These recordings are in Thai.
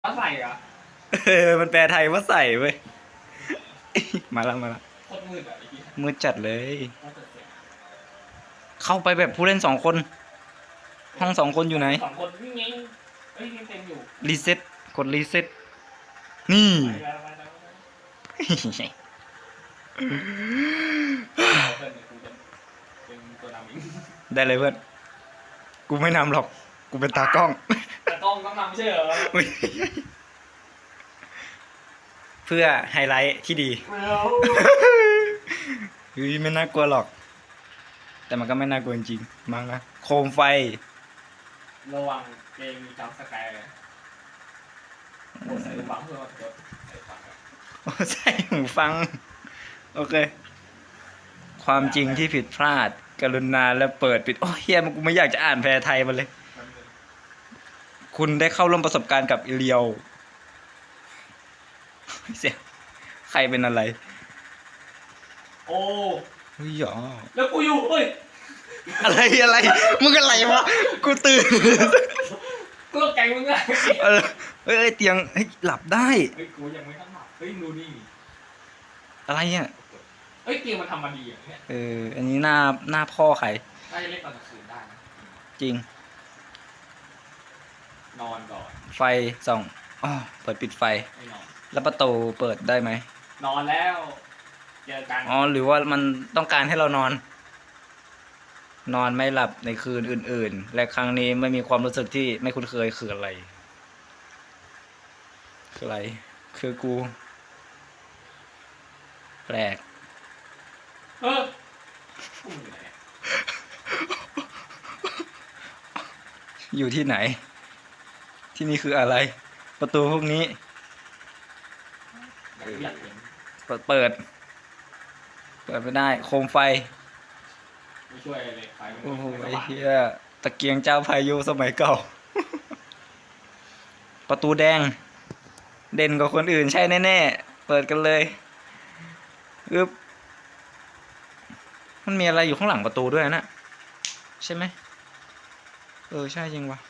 เขาใส่เหรอเออมันแปลไทยว่าใส่เว้ย มาแล้วมาแล้วโคตรมืดอะไอ้เหี้ยมืดจัดเลยต้องเปิดเสียงเข้าไปแบบผู้เล่นสองคน ห้องสองคนอยู่ไหน สองคนนี่ไงเอ้ยยังเต็มอยู่รีเซ็ตกดรีเซ็ตนี่ ไปแล้วไปแล้วไปแล้วเอาเพื่อนเนี่ยกูจะเป็นตัวนำเองได้เลยเพื่อน กูไม่นำหรอก กูเป็นตากล้อง แต่กล้องต้องนำไม่ใช่เหรออุ๊ยเพื่อไฮไลท์ที่ดีไม่เอาเฮ้ยไม่น่ากลัวหรอก แต่มันก็ไม่น่ากลัวจริงๆมั้งนะโคมไฟ ระวังเกมมีจัมป์สแกร์โอ้ใส่บังเพื่อเดี๋ยวใส่ฝังอะโอ้ใช่หูฟัง โอเค ความจริงที่ผิดพลาด กรุณาและเปิดปิด โอ้เฮียมันกูไม่อยากจะอ่านแปลไทยมันเลยมันเป็น คุณได้เข้าร่วมประสบการณ์กับอิเลียวเสียใครเป็นอะไร โอ้เฮ้ยหรอแล้วกูอยู่เฮ้ยอะไรอะไร มึงอะไรวะ กูตื่นกูตกใจมึงอะเออเฮ้ยเอ้ยเตียงเฮ้ยหลับได้ เฮ้ยกูยังไม่ต้องหลับเฮ้ยดูนี่อะไรเนี่ยเฮ้ยเกมมันทำมาดีอย่างเนี้ยเออ อันนี้หน้าหน้าพ่อใครน่าจะเล่นตอนกลางคืนได้นะจริง นอนก่อน ไฟส่องอ๋อเปิดปิดไฟ ไม่นอน แล้วประตูเปิดได้ไหมนอนแล้ว เจอกัน อ๋อ หรือว่ามันต้องการให้เรานอน นอนไม่หลับในคืนอื่น ๆ และครั้งนี้ไม่มีความรู้สึกที่ไม่คุ้นเคยคืออะไร คืออะไร คือกู แปลก เออกูอยู่ไหนเนี่ยอยู่ที่ไหน ที่นี่คืออะไร ประตูพวกนี้อยากอยากเห็นเปิด เปิด เปิดไม่ได้ โคมไฟ ไม่ช่วยอะไรเลยไฟมันโอ้โหไม่ไอ้สว่างเหี้ยตะเกียงเจ้าพายุสมัยเก่า ประตูแดง เด่นกว่าคนอื่นใช่แน่ๆ เปิดกันเลยอึ๊บมันมีอะไรอยู่ข้างหลังประตูด้วยนะ ใช่ไหม เออ ใช่จริงวะ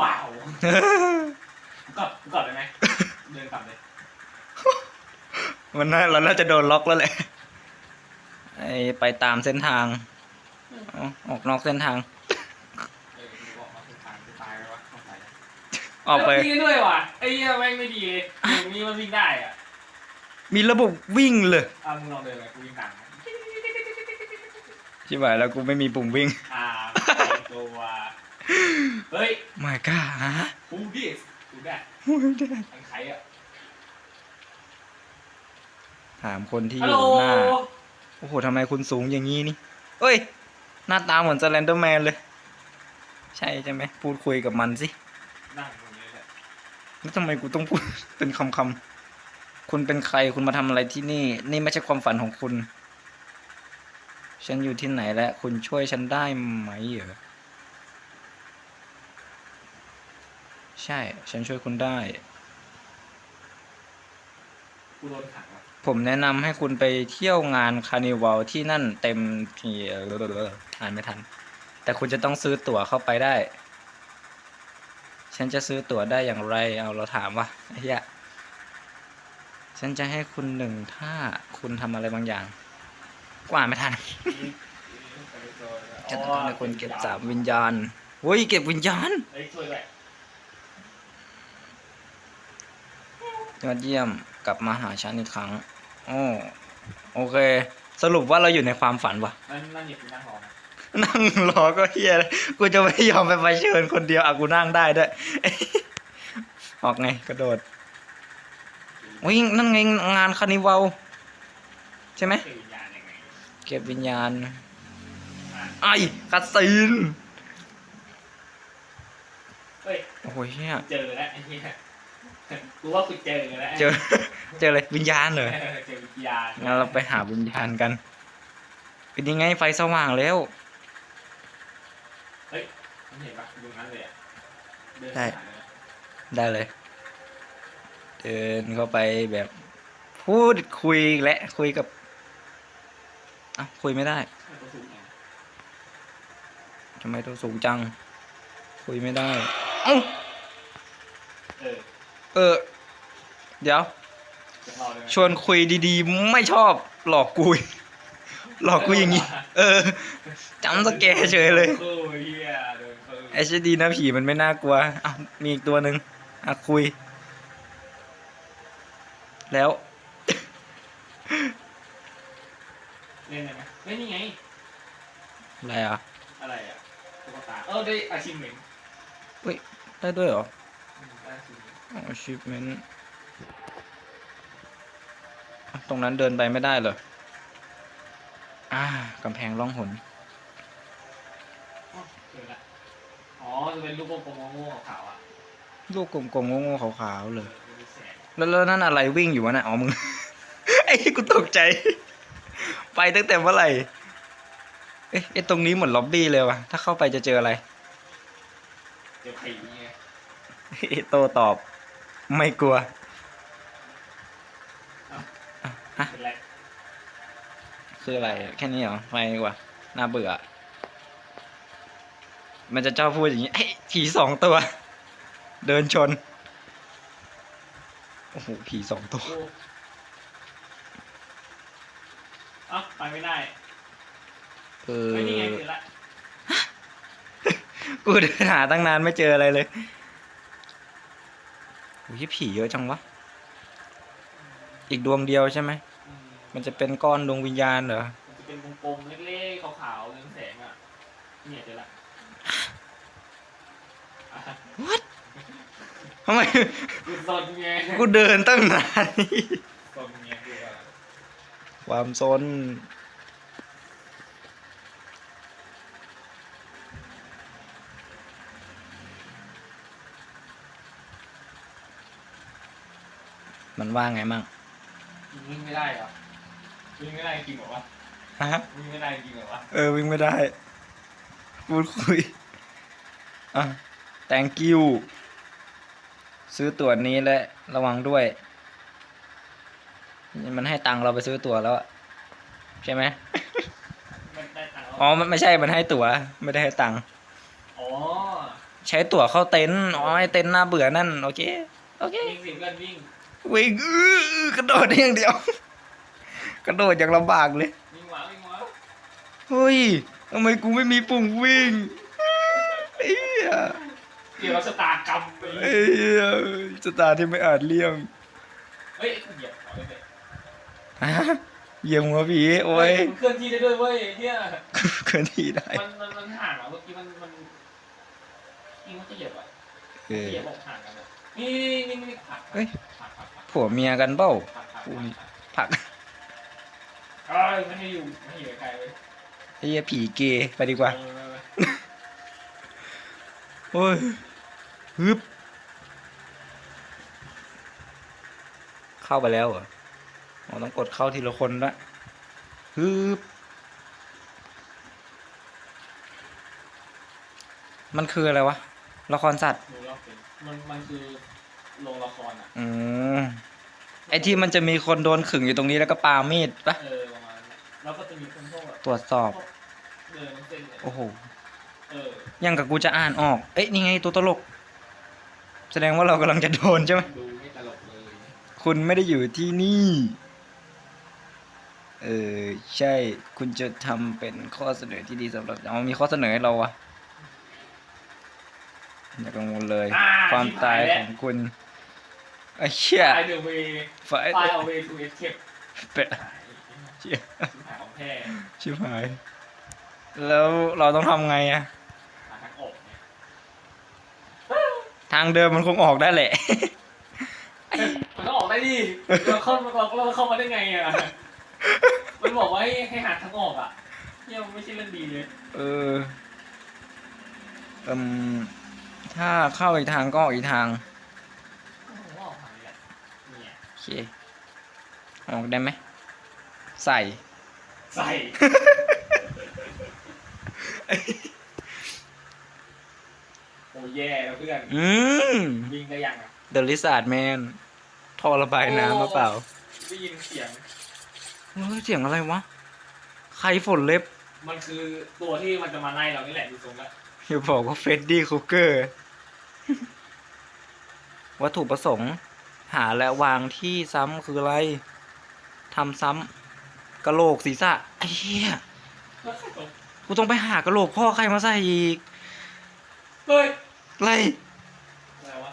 ว้าวกูกลับกูกลับได้ไหมเดินกลับเลยมันน่าเราน่าจะโดนล็อกแล้วแหละไอไปตามเส้นทางเอาออกนอกเส้นทาง เออกูบอกมาคือทางกูตายแล้ววะต้องไปแล้วออกไป แล้ววิ่งด้วยว่ะไอ้เหี้ยแม่งไม่ดีเลยอย่างนี้มันวิ่งได้อะมีระบบวิ่งเลยอะมึงลองเดินไปกูวิ่งตามนะชิบหายแล้วกูไม่มีปุ่มวิ่งอ่าตัว เฮ้ยไม่กล้าฮะ who this who that ไม่ได้อันใครอะถามคนที่อฮัลโหลยู่หน้า โอ้โหทำไมคุณสูงอย่างนี้นี่ เอ้ย หน้าตาเหมือนสแลนเดอร์แมนเลย ใช่ใช่ไหม พูดคุยกับมันสินั่งตรงนี้แหละแล้วทำไมกูต้องพูดเป็นคำคำๆคุณเป็นใคร คุณมาทำอะไรที่นี่ นี่ไม่ใช่ความฝันของคุณ ฉันอยู่ที่ไหนและ คุณช่วยฉันได้ไหมเหรอ ใช่ ฉันช่วยคุณได้ กูโดนขังอะผมแนะนำให้คุณไปเที่ยวงานคาร์นิวัลที่นั่นเต็มทีอ่านไม่ทัน แต่คุณจะต้องซื้อตั๋วเข้าไปได้ ฉันจะซื้อตั๋วได้อย่างไร เอาเราถามว่าไอ้เหี้ยฉันจะให้คุณหนึ่งถ้าคุณทำอะไรบางอย่างกว่าไม่ทัน จะต้องให้คุณเก็บสามวิญญาณเฮ้ยเก็บวิญญาณ เฮ้ยช่วยด้วย ยอดเยี่ยมกลับมาหาฉันอีกครั้งโอ้โอเค สรุปว่าเราอยู่ในความฝันวะนั่นนั่นเหยียบกูนั่งรอนะนั่งรอก็เฮียเลยกูจะไม่ยอมไปไปเชิญคนเดียวอะกูนั่งได้ด้วยออกไงกระโดดโอ้ยนั่นไงงานคานิวัลใช่ไหมคือวิญญาณยังไงเก็บวิญญาณอะไอ้คัสซีนเฮ้ยโอ้โหเฮียเจอแล้วไอ้เหี้ย กูว่ากูเจอแล้วเจอ เจอเลยวิญญาณเหรอเออเจอวิญญาณงั้นเราไปหาวิญญาณกัน เป็นยังไงไฟสว่างแล้ว เฮ้ยมันเห็นปะดูนั้นเลยอะเดินได้หาเลยได้เลย เดินเข้าไปแบบ พูดคุยอีกและคุยกับอะคุยไม่ได้ให้กูสูงไงทำไมตัวสูงจัง คุยไม่ได้ เอ้าเออ เดี๋ยวจะรอเลยไหมชวนคุยดีๆ ไม่ชอบหลอกกูหลอกกูอย่างนี้ เออจำสแกร์เฉยเลยเออเฮียเดินเออไอ้ชดีนะผีมันไม่น่ากลัวอะมีอีกตัวหนึ่งอะคุย แล้วเล่นได้ไหมเล่นนี่ไง อะไรอะ อะไรอะตุ๊กตาเออได้อาชิมเมนได้ด้วยเหรอ ได้อาชิมเมน achievement อะตรงนั้นเดินไปไม่ได้เหรออ่ากำแพงล่องหนอ๋อเจอละอ๋อจะเป็นรูปวงกลมโง่ๆขาวๆอะลูกกลมๆโง่ๆขาวๆเอเลอยมันมีแสงแล้วแล้วนั่นอะไรวิ่งอยู่วะน่ะอ๋อมึงไอ้กูตกใจ ไปตั้งแต่เมื่อไหร่เอ๊ะไอ้ตรงนี้เหมือนล็อบบี้เลยว่ะถ้าเข้าไปจะเจออะไรเดี๋ยวผีไงเอ๊ะโตตอบ ไม่กลัวเป็นไรคืออะไร แค่นี้เหรอไปดีกว่า น่าเบื่อ มันจะเจ้าพูดอย่างนี้ไอ้ยผีสองตัว เดินชน โอ้โห ผีสองตัวโอ้เอ้าไปไม่ได้เออ ไม่นี่ไงคือละ กูเดินหาตั้งนานไม่เจออะไรเลยโอ้ ยผีเยอะจังวะ อีกดวงเดียวใช่ไหมอืมมันจะเป็นก้อนดวงวิญญาณเหรอ มันจะเป็นกลมๆเล็กๆขาวๆเรืองแสงอะ เนี่ยเจอละอะทำไม กูสนไงกูเดินตั้งนาน สนไงคือว่าความซน ว่าไงมั่งวิ่งไม่ได้เหรอวิ่งไม่ได้จริงเหรอวะฮะวิ่งไม่ได้จริงเหรอวะเออวิ่งไม่ได้พูดคุยอะ thank you ซื้อตั๋วนี้และระวังด้วย มันให้ตังค์เราไปซื้อตั๋วแล้วอะใช่ไหมไม่ได้ตังค์แล้วอ๋อมันไม่ใช่มันให้ตั๋ว ไม่ได้ให้ตังค์อ๋อใช้ตั๋วเข้าเต็นท์อ๋อไอเต็นท์น่าเบื่อนั่น โอเค โอเควิ่งสิเพื่อนวิ่ง วิ่งอื้ออื้อกระโดดได้อย่างเดียว กระโดดอย่างลำบากเลยวิ่งหวาวิ่งหวาเฮ้ยทำไมกูไม่มีปุ่มวิ่งเอ้ยเกี่ยวกับชะตากรรมไปเอ้ยสตาร์ที่ไม่อาจเลี่ยงเฮ้ยเหยียบเอาเลยฮะเยี่ยมหัวผีโอ้ยมันเคลื่อนที่ได้ด้วยเว้ยเฮียเคลื่อนที่ได้ มันมันมันห่างอะเมื่อกี้มันมันนี่มันจะเหยียบอะเออเหยียบออกห่างกันอะ นี่นี่นี่ผักเฮ้ยผักผักผักผัวเมียกันเบ้าผักผักอุ้ยผักผักเอ้ยไม่ให้อยู่ไม่ให้อยู่ไกลเลยไอ้เหี้ยผีเกย์ไปดีกว่า เออไปไปโอ้ยฮึบเข้าไปแล้วเหรออ๋อต้องกดเข้าทีละคนละฮึบมันคืออะไรวะ ละครสัตว์ดูรอบเป็นมันมันคือโรงละครอะ อืมไอที่มันจะมีคนโดนขึงอยู่ตรงนี้แล้วก็ปามีดปะเออประมาณนั้นแล้วก็จะมีคนพวกแบบตรวจสอบเดินเส้นเลยโอ้โห เออยังกับกูจะอ่านออก เอ้ยนี่ไงตัวตลก แสดงว่าเรากำลังจะโดนใช่ไหม ดูไม่ตลกเลยคุณไม่ได้อยู่ที่นี่ เออใช่ คุณจะทำเป็นข้อเสนอที่ดีสำหรับเอามีข้อเสนอให้เราอะ อย่ากังวลเลย อ่ความตายชิบหของคุณไอ้เชี่ยแล้ว Find the way ไฟ find a way to escape เป็ดเชี่ยชิบหายของแท้ชิบหาย แล้วเราต้องทำไงอะหาทางออกเนี่ยทางเดิมมันคงออกได้แหละเอ้ยมันต้องออกได้ดิเราเข้าเราเราเข้ามาได้ไงอะ มันบอกว่าให้ให้หาทางออกอะเนี่ยมันไม่ใช่เรื่องดีเลย เออเอืม ถ้าเข้าอีกทางก็ออกอีกทางผมว่าออกทางนี้แหละเนี่ยโอเคออกได้ไหมใส่ ใส่ โอ้แย่แล้วเพื่อน อืมวิ่งได้ยังอะ The Lizard Man ท่อระบายน้ำมาเปล่า ได้ยินเสียงเฮ้ยเสียงอะไรวะ ใครฝนเล็บ มันคือตัวที่มันจะมาไล่เรานี่แหละดูทรงแล้วอย่าบอกว่าเฟรดดี้คูเกอร์ วัตถุประสงค์ หาและวางที่ซ้ำคืออะไรทำซ้ำกะโหลกศีรษะไอ้เหี้ยแล้วใครตกกูต้องไปหากะโหลกพ่อใครมาใส่อีกเฮ้ยอะไรอะไรวะ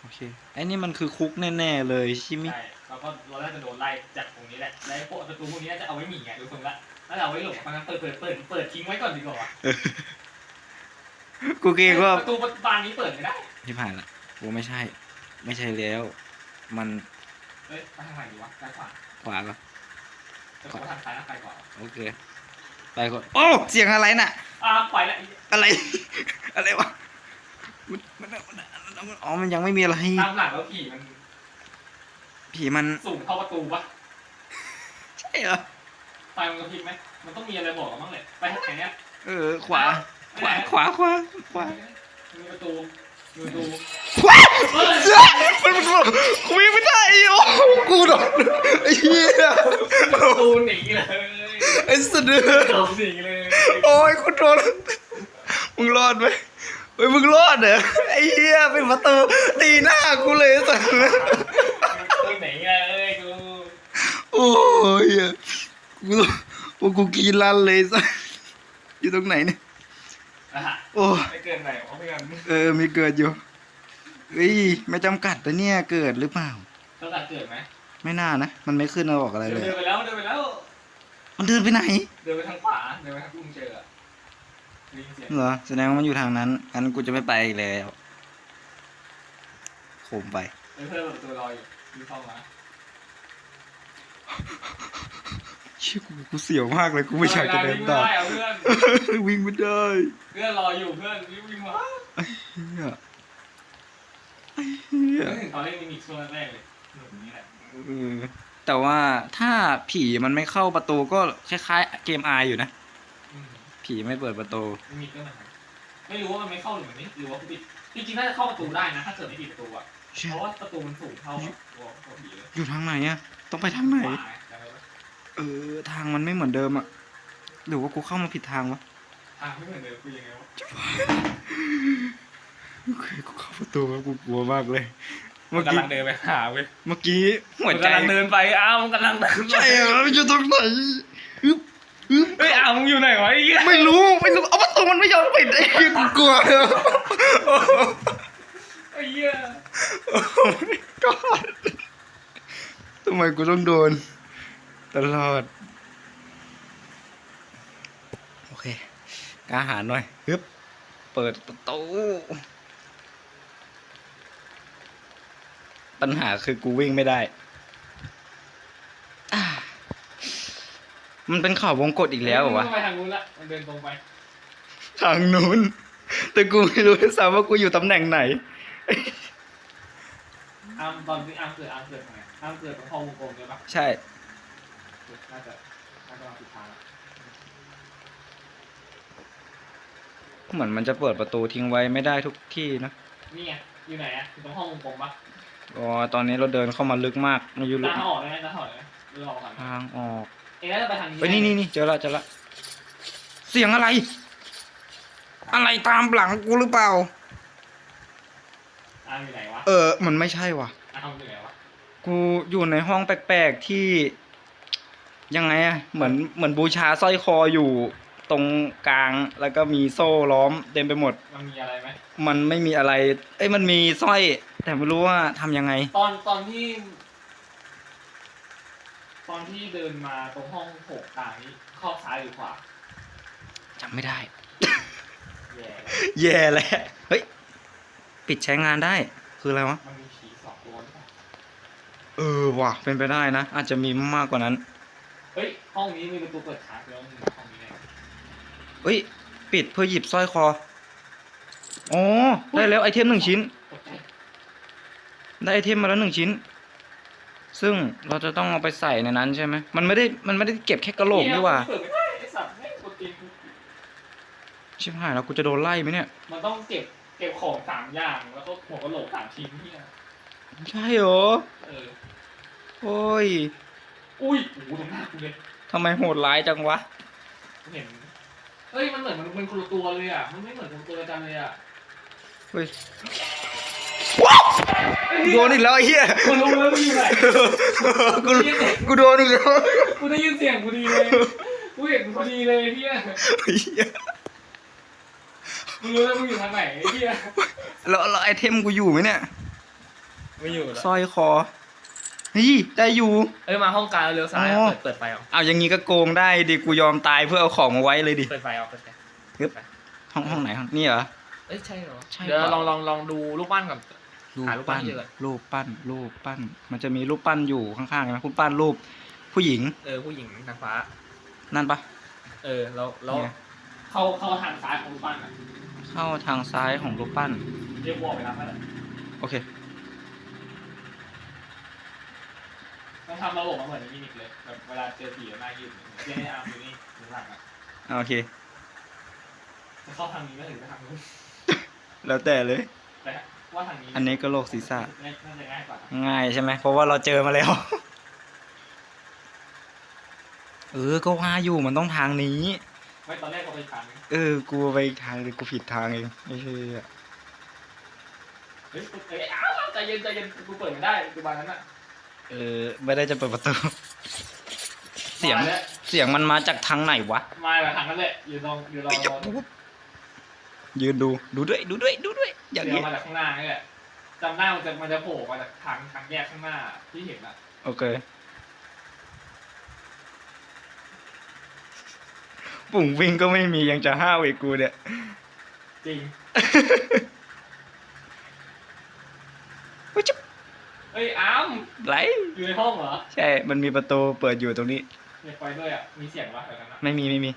โอเคไอ้นี่มันคือคุกแน่ๆเลยใช่ไหมใช่เราก็เราน่าจะโดนไล่จากตรงนี้แหละแล้วไอ้พวกประตูพวกนี้น่าจะเอาไว้หนีไงดูทรงละน่าจะเอาไว้หลบเพราะงั้นเปิดเปิดเปิดเปิดทิ้งไว้ก่อนดีกว่าวะ กูเกรงว่าประตูบานนี้เปิดไม่ได้ที่ผ่านละกูไม่ใช่ ไม่ใช่แล้ว มันเฮ้ยไปทางไหนดีวะด้านขวาขวาก็จะขอทางซ้ายนะไปก่อนโอเค ไปก่อนโอ้เสียงอะไรน่ะ อ่าไปละอะไร อะไรวะมันมันมันมันอ๋อมันยังไม่มีอะไรตามหลังแล้วผีมัน ผีมันสูงเข้าประตูปะใช่เหรอไฟมันกระพริบไหมมันต้องมีอะไรบอกเราบ้างเลยไปทางไหนเนี่ยเออ ขวา ขวาขวาขวาขวามีประตูมีประตูขวาเฮ้ยเสือมันมันมันกูวิ่งไม่ได้โอ้กูโดนไอ้เหี้ยประตูหนีเลยไอ้สะดือโดนหนีเลยโอ้ยกูโดนมึงรอดไหมเฮ้ยมึงรอดเหรอไอ้เหี้ยเป็นประตูตีหน้ากูเลยสัสประตูหนีเลยกูโอ้ยกูกูกินลันเลยสัสอยู่ตรงไหนเนี่ย โอ้ไปเกินไหนวะเพื่อนเออมีเกิดอยู่เฮ้ยไม่จำกัดแต่เนี่ยเกิดหรือเปล่าต้องการเกิดไหมไม่น่านะ มันไม่ขึ้นมาบอกอะไรเดิเลยนไปแล้วเดินไปแล้ว มันเดินไปไหน เดินไปทางขวา เดินไปทางที่มึงเจออะได้ยินเสียงเหรอ แสดงว่ามันอยู่ทางนั้นงั้นกูจะไม่ไปอีกแล้วโคมไปเฮ้ยเพื่อนเปิดประตูรออยู่มีเข้ามา เชี่ยกูกูเสียวมากเลยกูไม่อยากจะเดินต่อไม่ได้อะเพื่อนวิ่งไม่ได้เพื่อนรออยู่เพื่อนรีบวิ่งมาเฮียไอ้เฮียนึกถึงตอนเล่นมิมิกช่วงแรกๆเลยหนุ่มนี้แหละเออแต่ว่าถ้าผีมันไม่เข้าประตูก็คล้ายๆเกมอายอยู่นะอืมผีไม่เปิดประตูมิมิกก็เหมือนกันไม่รู้ว่ามันไม่เข้าหรือมันไม่หรือว่ากูปิดจริงๆน่าจะเข้าประตูได้นะถ้าเกิดไม่ปิดประตูอะเชี่ยเพราะว่าประตูมันสูงเท่ากับตัวตัวผีเลยอยู่ทางไหนอะต้องไปทางไหน เออ ทางมันไม่เหมือนเดิมอะหรือว่ากูเข้ามาผิดทางวะทางไม่เหมือนเดิมคือยังไงวะโอเคกูเข้าประตูแล้วกูกลัวมากเลยมัเมื่นอกี้กำลังเดินไปหาเว้ยเมื่อกี้หัวมันใจกำลังเดินไปอ้าวมันกำลังเดินไปใช่เหรอมันอยู่ตรงไหนอึ๊บอึ๊บเฮ้ยอ้าวมึงอยู่ไหนวะไอ้เหี้ยไม่รู้ไม่รู้เอาประตูมันไม่ยอมปิดไอ้เหี้ยกูกลัวไอ้เหี้ยก็ทำไมกูต้องโดน ตลอด โอเคกล้าหาญหน่อยฮึบเปิดประตู ปัญหาคือกูวิ่งไม่ได้อ่ามันเป็นข่าววงกฏอีกแล้วเหรอวะมันไปทางนู้นละมันเดินตรงไป ทางนู้น แต่กูไม่รู้ด้วยซ้ำว่ากูอยู่ตำแหน่งไหน อ้ามตอนที่อ้ามเกิดอ้ามเกิดทำไงอ้ามเกิดตรงห้องวงกลมใช่ปะใช่ น่าจะน่าจะมาผิดทางละเหมือนมันจะเปิดประตูทิ้งไว้ไม่ได้ทุกที่นะนี่ไงอยู่ไหนอะอยู่ตรงห้องวงกลมปะอ๋อตอนนี้เราเดินเข้ามาลึกมากไม่อยู่ลึกทางออกได้ไหมทางออกได้ไหมเดินออกก่อนทางออกเอ๊ะน่าจะไปทางนี้เฮ้ยนี่นี่นี่เจอละเจอละเสียงอะไร อะไรตามหลังกูหรือเปล่าอ้ามอยู่ไหนวะเออมันไม่ใช่ว่ะอ้ามอยู่ไหนวะกูอยู่ในห้องแปลกๆที่ ยังไงอะเหมือนเหมือนบูชาสร้อยคออยู่ตรงกลางแล้วก็มีโซ่ล้อมเต็มไปหมด มันมีอะไรไหมมันไม่มีอะไร เอ้ยมันมีสร้อย แต่ไม่รู้ว่าทำยังไง ตอนตอนที่ ตอนที่เดินมาตรงห้องโถงกลางนี้เข้าซ้ายหรือขวาจำไม่ได้ แย่แล้วแย่แล้วเฮ้ย ปิดใช้งานได้ คืออะไรวะ มันมีผีสองตัวหรือเปล่าเออว่ะเป็นไปได้นะ อาจจะมีมากกว่านั้น เฮ้ย ห้องนี้มีประตูเปิดค้างแล้วมึงห้องนี้ไงเฮ้ย ปิดเพื่อหยิบสร้อยคอ อ๋อ ได้แล้วไอเทมหนึ่งชิ้น ตกใจได้ไอเทมมาแล้วหนึ่งชิ้น ซึ่งเราจะต้องเอาไปใส่ในนั้นใช่ไหม มันไม่ได้ มันไม่ได้เก็บแค่กระโหลกนี่หว่า เปิดไม่ได้ไอสัตว์ไม่กดตีนกูชิบหายแล้วกูจะโดนไล่ไหมเนี่ย มันต้องเก็บเก็บของสามอย่างแล้วก็หัวกระโหลกสามชิ้นเนี่ยใช่เหรอ เออ โอ้ย อุ้ยโอ้โหตรงหน้ากูเลยทำไมโหดร้ายจังวะ กูเห็นเฮ้ยมันเหมือนมันเป็นคนละตัวเลยอะ มันไม่เหมือนคนละตัวกันเลยอะเฮ้ยว้าวโดนอีกแล้วไอ้เหี้ยกูรู้แล้วมึงอยู่ไหน กูกูโดนอีกแล้วกูได้ยินเสียงกูดีเลย กูเห็นพอดีเลยเฮียไอ้เหี้ยมึงรู้แล้วมึงอยู่ทางไหนไอ้เฮียแล้วแล้วไอเทมกูอยู่ไหมเนี่ย ไม่อยู่แล้วสร้อยคอ เฮ้ยได้อยู่ เอ้ยมาห้องกลางเลี้ยวซ้ายอ๋อ เปิดเปิดไฟเอาเอาอย่างงี้ก็โกงได้ดิกูยอมตายเพื่อเอาของมาไว้เลยดิ เปิดไฟเอาเปิดไฟฮึบห้องห้องไหนห้องนี่เหรอ เอ้ยใช่เหรอใช่เดี๋ยวเปล่า ลองลองลองดูรูปปั้นก่อน รูปหารูปปั้ปั้นนเยอะรูปปั้น รูปปั้น มันจะมีรูปปั้นอยู่ข้างๆใช่ไหมคุณปั้นรูป ผู้หญิงเออผู้หญิงนางฟ้า นั่นปะ เออแล้วแล้วเนี่ย เข้าเข้าทางซ้ายของรูปปั้นอะเข้าทางซ้ายของรูปปั้นเรียกวอลไปรับนั่นแหละโอเค ต้องทำระบบมาเหมือนในมินิกเลยแบบเวลาเจอผีหน้ายืดเจ๊ให้อาร์มอยู่นี่ถึงหลังอะโอเค จะเข้าทางนี้ก็ถึงไปทางนู้นแล้วแต่เลย แต่ว่าทางนี้อันนี้ก็โลกศีรษะ น่าจะง่ายกว่าง่ายใช่ไหมเพราะว่าเราเจอมาแล้ว เออ ก็ว่าอยู่มันต้องทางนี้ ไม่ตอนแรกก็ไปทางนี้เออ กูไปอีกทางเลยกูผิดทางเองไม่ใช่อะเฮ้ยเอ้ยอ้าวใจเย็นใจเย็นกูเปิดไม่ได้ปัจจุบันนั้นอะ เออไม่ได้จะเปิดประตู เสียง มาแล้ว เสียงมันมาจากทางไหนวะ มาแบบทางนั้นแหละอยู่ลองอยู่ลองยืนดู ดูด้วย ดูด้วย ดูด้วย อย่างเดี๋ยวนี้มาจากข้างหน้านี่แหละจำหน้ามันจะมันจะโผล่มาจากทางทางแยกข้างหน้าที่เห็นอะโอเค ปุ่งวิ่งก็ไม่มียังจะห้าวอีกกูเนี่ย จริงอุ๊ยจุ๊บเอ้ยอ้ามไหล อยู่ในห้องเหรอใช่ มันมีประตูเปิดอยู่ตรงนี้ มีไฟด้วยอะ มีเสียงวะแถวนั้นอะไม่มีไม่มี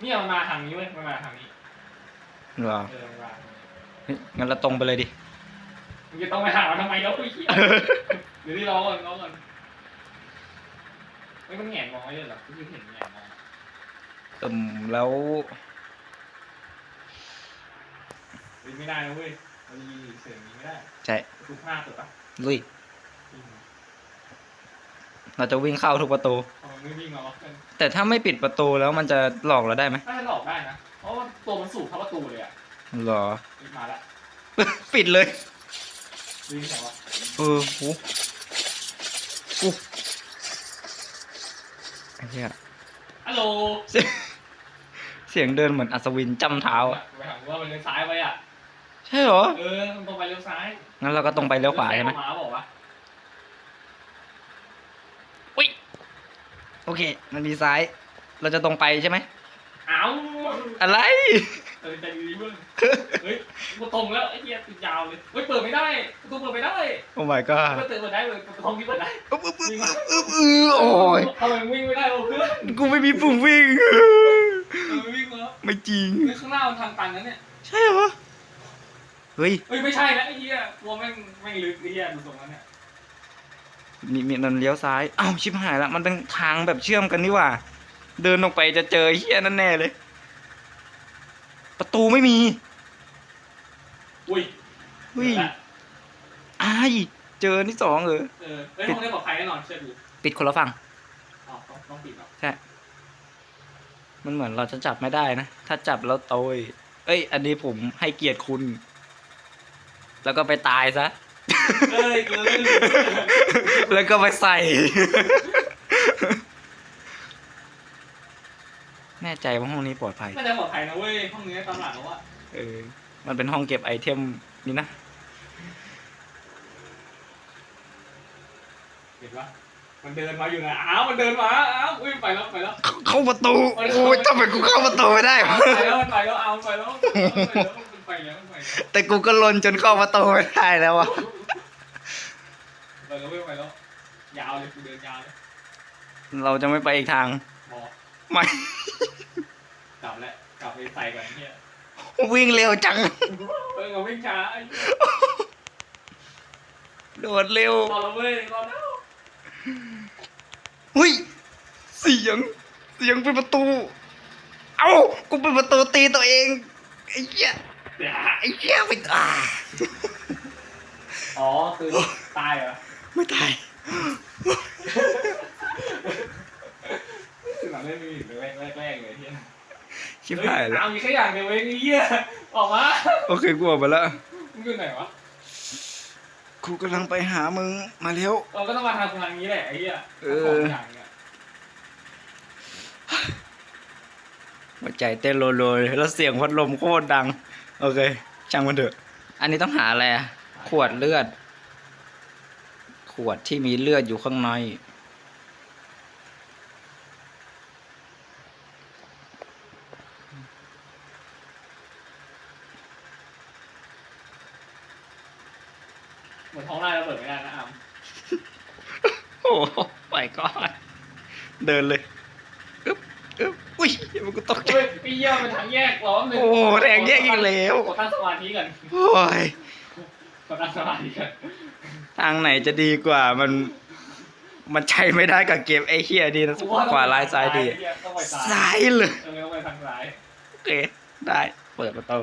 เนี่ยมันมาทางนี้เว้ยมันมาทางนี้เหรอเออมันมาทางนี้เฮ้ยงั้นเราตรงไปเลยดิ มึงจะต้องไปหามันทำไมแล้วคุยเหี้ยเดี๋ยวนี่รอก่อนรอก่อนเฮ้ยมันแหงนมองไม่ได้เหรอกูเห็นแหงนมองเอืมแล้วเฮ้ยไม่ได้นะเว้ยเราจะยิงเสียงนี้ไม่ได้ใช่ทุกหน้าเปิดปะ ลุยจริงเราจะวิ่งเข้าทุกประตูเอามันไม่วิ่งมาวะเพื่อนแต่ถ้าไม่ปิดประตูแล้วมันจะหลอกเราได้ไหมน่าจะหลอกได้นะ เพราะว่าตัวมันสูงเท่าประตูเลยอะหรอ มาละ ปิดเลยวิ่งแต่ว่าเออโหกูไอ้เหี้ยฮัลโหล เสียงเสียงเดินเหมือนอัศวินจำเท้าอะไปถามว่ามันเลี้ยวซ้ายไปอะ ใช่เหรอ เออมันตรงไปเลี้ยวซ้ายงั้นเราก็ตรงไปเลี้ยวขวาใช่ไหมหมาบอกว่าอุ้ย โอเค มันมีซ้าย เราจะตรงไปใช่ไหมอ้าวอะไรเออใจดีเว้ยเฮ้ยกูตรงแล้วไอ้เหี้ยติดยาวเลย เฮ้ยเปิดไม่ได้ประตูเปิดไม่ได้ โอ้ my god เปิดเปิดได้เลยประตูห้องนี้เปิดได้อึ๊บอึ๊บอึ๊บอึ๊บอึ๊บโอ้ยทำไมวิ่งไม่ได้วะเพื่อนกูไม่มีปุ่มวิ่งเออวิ่งแล้วไม่จริงเฮ้ยข้างหน้ามันทางตันนะเนี่ย ใช่เหรอ เฮ้ยเฮ้ยไม่ใช่นะไอ้เหี้ยกลัวแม่งแม่งลึกไอ้เหี้ยดูตรงนั้นเนี่ยมีมีมันเลี้ยวซ้ายอ้าวชิบหายละมันเป็นทางแบบเชื่อมกันนี่หว่า เดินออกไปจะเจอไอ้เฮียนั่นแน่เลย ประตูไม่มีอุ้ยเฮ้ยอ้ายเจอที่สองเออเออเฮ้ยห้องนี้ปลอดภัยแน่นอนเชื่อดูปิดคนละฝั่งอ๋อต้องต้องปิดเหรอใช่มันเหมือนเราจะจับไม่ได้นะ ถ้าจับแล้วโตยเอ้ย อันนี้ผมให้เกียรติคุณ แล้วก็ไปตายซะ เอ้ยเกินแล้วก็ไปใส่ แน่ใจว่าห้องนี้ปลอดภัย น่าจะปลอดภัยนะเว้ยห้องนี้ตามหลักแล้วว่าเออ มันเป็นห้องเก็บไอเทมนี่นะ เห็นปะมันเดินมาอยู่นะอ้าวมันเดินมาอ้าวอุ้ยไปแล้วไปแล้ว เข้าประตู โอ้ยทำไมกูเข้าประตูไม่ได้วะ ไปแล้วมันไปแล้วเอามันไปแล้วมันไปแล้ว มันไปแล้วแต่กูก็ลนจนเข้าประตูไม่ได้แล้วอะไปแล้วไปแล้ว ยาวเลยกูเดินยาวเลยเราจะไม่ไปอีกทางพอไม่กลับแล้วกลับไปใส่ก่อนเนี่ยวิ่งเร็วจัง เออเราวิ่งช้าไอ้โดดเร็วรอแล้วเว้ยรอแล้วหุ้ยเสียง เสียงเป็นประตู เอ้ากูเป็นประตูตีตัวเองไอ้เหี้ยเดี๋ยว ไอ้เหี้ยไม่อ่าอ๋อ คือตายเหรอไม่ตายคือหลังเล่นมีแรกแรกแรกเลยที่ชิบหายแล้วเอามีแค่อย่างเดียวเองไอ้เหี้ยออกมาโอเคกูออกมาแล้วมงอยู่ไหนวะกูกำลังไปหามึงมาเร็วเราก็ต้องมาทางทางนี้แหละไอ้เหี้ยเออของอย่างเนี่ยหัวใจเต้นโลยๆแล้วเสียงพัดลมโคตรดัง โอเคช่างมันเถอะ อันนี้ต้องหาอะไรอะขวดเลือด ขวดที่มีเลือดอยู่ข้างใน เหมือนท้องไร่เราเปิดไม่ได้นะอามโอ้โหไปก่อน เดินเลยอึ๊บอึ๊บอุ้ยมันก็ต กใจเฮ้ยไปเยี่ยมเป็นทางแยกเหรอหนึ่งโอ้แรงแยกอีกแล้วกดตั้งสมาธิกันโอ้ยกดตั้งสมาธิกันทางไหนจะดีกว่ามัน มันใช้ไม่ได้กับเกมไอ้เฮียดีนะขวาลายซ้ายดีต้องไปซ้ายซ้ายเลยเออต้องไปทางซ้ายโอเคได้เปิดประตู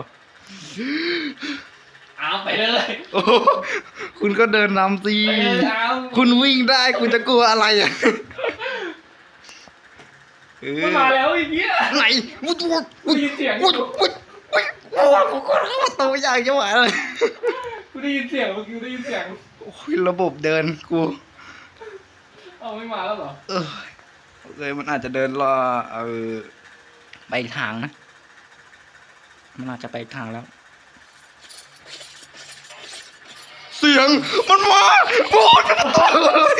อามไปเลยโอ้โหคุณก็เดินนำสิไปเลยอามคุณวิ่งได้คุณจะกลัวอะไรอะเออ มันมาแล้วไอ้เหี้ยไหนวุ้ดวุ้ดกูวุ้ดได้ยินเสียงวุ้ดวุ้ดวุ้ดโอ้โหกูกดเข้าประตูอย่างจังหวะเลยกูได้ยินเสียงเมื่อกี้กูได้ยินเสียงโอ้ยระบบเดินกูเอาไม่มาแล้วเหรอเออเลยมันอาจจะเดินรอเออไปอีกทางนะมันอาจจะไปอีกทางแล้ว เสียงมันมาโอ้ย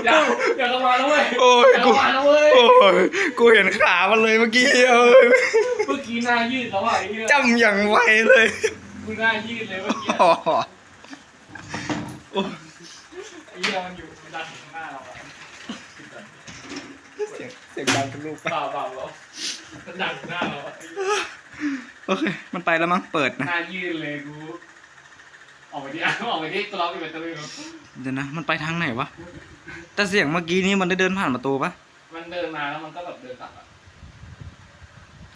อย่า อย่าเข้ามาแล้วเว้ยโอ้ยอย่ากูเข้ามาแล้วเว้ยโอ้ยกูเห็นขามันเลยเมื่อกี้เอ้ยเมื่อกี้หน้ายืดแล้วอะไอ้เหี้ยจำอย่างไวเลยกูหน้ายืดเลยเมื่อกี้อ๋อโอ้ยไอ้เหี้ยมันอยู่มันดันอยู่ข้างหน้าเราอะเสียงเสียงดังเป็นลูกเปล่าเปล่าเรามันดันอยู่หน้าเราอะโอเค มันไปแล้วมั้งเปิดนะหน้ายืดเลยกูออกไปดิอะออกไปดิตัวเราเป็นตัวเองเดี๋ยวนะมันไปทางไหนวะ แต่เสียงเมื่อกี้นี้มันได้เดินผ่านประตูปะมันเดินมาแล้วมันก็แบบเดินกลับอะ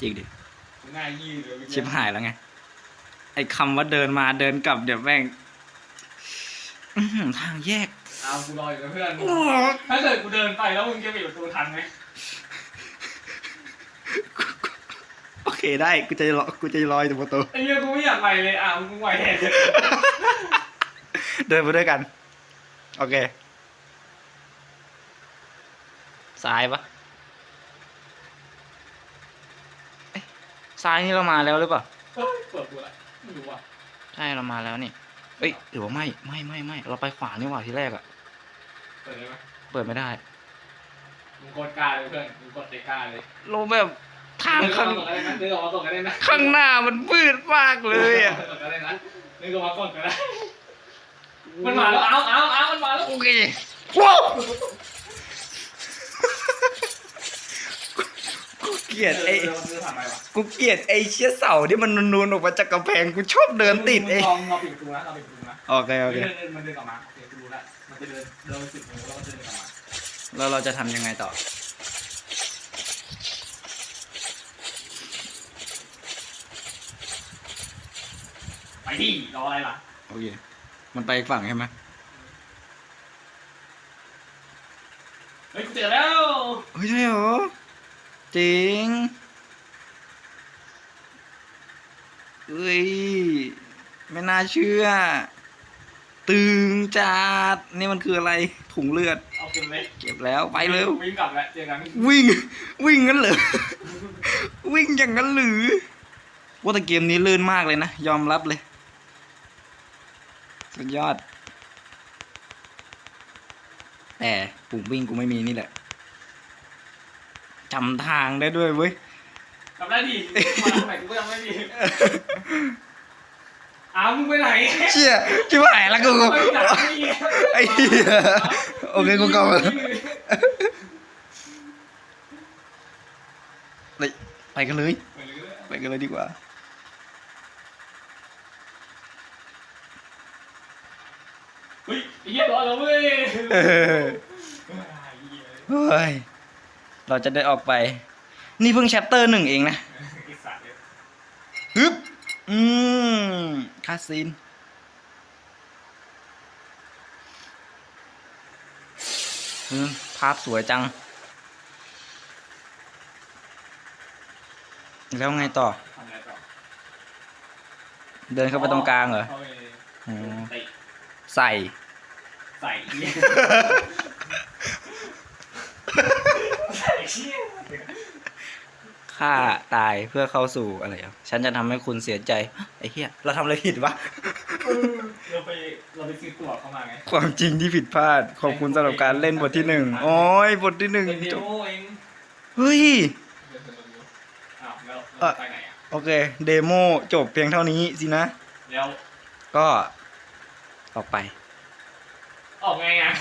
จริงดิกูหน้ายืดเลยเมื่อกี้ชิบหายแล้วไง ไอ้คำว่าเดินมาเดินกลับเดี๋ยวแม่งอื้อหือทางแยก เอากูรออยู่กับเพื่อน โอ้ถ้าเกิดกูเดินไปแล้วมึงจะไปอยู่ประตูทันไหมโอเคได้กูจะรอกูจะรออยู่ประตูไอ้เหี้ยกูไม่อยากไปเลยอะมึงไหวแทน เดินไปด้วยกัน โอเค ซ้ายปะเอ๊ะซ้ายนี่เรามาแล้วหรือเปล่าเฮ้ยเปิดกูละไม่รู้อะใช่เรามาแล้วนี่เอ้ยหรือว่าไม่ไม่ไม่ไม่เราไปขวานี่หว่าที่แรกอะเปิดได้ไหมเปิดไม่ได้มึงกดกล้าเลยเพื่อนมึงกดเด็กกล้าเลยเราแบบทางเดินออข้างกมาก่อนก็ได้นะเดินออกมาก่อนก็ได้นะข้างหน้ามันมืดมากเลยอะเดินออกมาก่อนก็ได้นะเดินออกมาก่อนก็ได้มันมาแล้วเอาเอาเอามันมาแล้วโอเคว้าว เกลียดไอ้เดินเดินผ่านไปว่ะกูเกลียดไอ้เชี่ยเสาที่มันนูนๆออกมาจากกำแพงกูชอบเดินติดไอ้ลองลองปิดประตูนะลองปิดประตูนะโอเคโอเคเดินเดินมันเดินออกมาโอเคกูรู้แล้วมันจะเดินเดินไปสิบโมงแล้วมันจะเดินออกมาแล้วเราจะทำยังไงต่อไปดิรออะไรล่ะโอเคมันไปอีกฝั่งใช่ไหมเฮ้ยกูเจอแล้วเฮ้ยใช่เหรอ จริงเอ้ย ไม่น่าเชื่อ ตึงจัดนี่มันคืออะไรถุงเลือด เอาขึ้นเลยเก็บแล้วไปเร็ว วิ่งกลับแล้วเจอกันวิ่ง วิ่งงั้นเหรอ วิ่งอย่างนั้นหรือ ว่าแต่เกมนี้ลื่นมากเลยนะ ยอมรับเลย สุดยอด แต่ปุ่มวิ่งกูไม่มีนี่แหละ จำทางได้ด้วยเว้ยกลับได้ดิมาทางไหนกูก็ยังไม่มีอ้าวมึงไปไหนเชี่ยชิบหายแล้วกูไปไหนไอ้เหี้ยโอเคกูกลับมาเลยไปกันเลยไปกันเลยดีกว่าเฮ้ยไอ้เหี้ยรอแล้วเว้ยเออเฮ้ย เราจะได้ออกไป นี่เพิ่งแชปเตอร์หนึ่งเองนะไอ้สัตว์เนี่ยฮึบอืมคาซีนอืมภาพสวยจัง แล้วไงต่อทำอะไรต่อ เดินเข้าไปตรงกลางเหรอเข้าไปอ๋อเตะใส่ ใส่เหี้ยใส่เหี้ย ฆ่าตายเพื่อเข้าสู่อะไรอะฉันจะทำให้คุณเสียใจ ไอ้เหี้ย เราทำอะไรผิดวะ เราไปเราไปซื้อตั๋วเข้ามาไง ความจริงที่ผิดพลาด ขอบคุณสำหรับการเล่นบทที่หนึ่งโอ้ย บทที่หนึ่งเป็นเดจบโมเองเฮ้ยอ้าวแล้วเราไปไหนอะ โอเค เดโมจบเพียงเท่านี้สินะ แล้วก็ออกไป ออกไงอะ